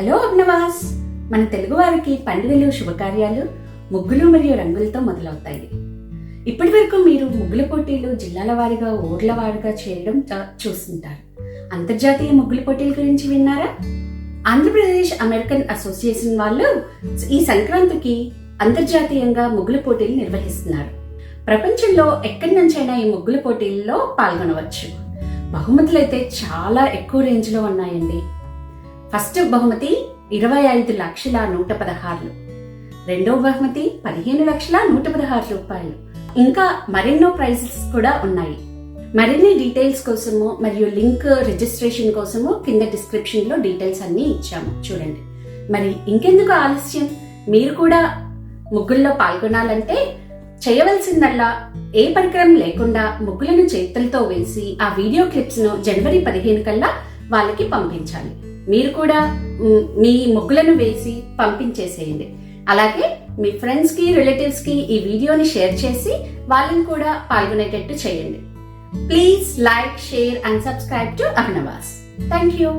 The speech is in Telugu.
హలో అభినవాస్ మన తెలుగువారికి పండుగలు శుభకార్యాలు ముగ్గులు మరియు రంగులతో మొదలవుతాయి. ఇప్పటి వరకు మీరు ముగ్గుల పోటీలు జిల్లాల వారిగా ఊర్ల వారిగా చేయడం చూస్తుంటారు. అంతర్జాతీయ ముగ్గుల పోటీల గురించి విన్నారా? ఆంధ్రప్రదేశ్ అమెరికన్ అసోసియేషన్ వాళ్ళు ఈ సంక్రాంతికి అంతర్జాతీయంగా ముగ్గుల పోటీలు నిర్వహిస్తున్నారు. ప్రపంచంలో ఎక్కడి నుంచైనా ఈ ముగ్గుల పోటీల్లో పాల్గొనవచ్చు. బహుమతులు అయితే చాలా ఎక్కువ రేంజ్లో ఉన్నాయండి. ఫస్ట్ బహుమతి ఇరవై ఐదు లక్షల నూట పదహారులు రెండవ బహుమతి పదిహేను లక్షల నూట పదహారు రూపాయలు. ఇంకా మరెన్నో ప్రైజెస్ కూడా ఉన్నాయి. మరిన్ని డీటెయిల్స్ కోసము మరియు లింక్ రిజిస్ట్రేషన్ కోసము కింద డిస్క్రిప్షన్లో డీటెయిల్స్ అన్ని ఇచ్చాము. చూడండి. మరి ఇంకెందుకు ఆలస్యం? మీరు కూడా ముగ్గుల్లో పాల్గొనాలంటే చేయవలసిందల్లా ఏ పరికరం లేకుండా ముగ్గులను చేతులతో వేసి ఆ వీడియో క్లిప్స్ను జనవరి పదిహేను కల్లా వాళ్ళకి పంపించాలి. మీరు కూడా మీ ముగ్గులను వేసి పంపించేసేయండి. అలాగే మీ ఫ్రెండ్స్కి రిలేటివ్స్కి ఈ వీడియోని షేర్ చేసి వాళ్ళని కూడా పాల్గొనేటట్టు చేయండి. Please like share and subscribe to Abhinavas thank you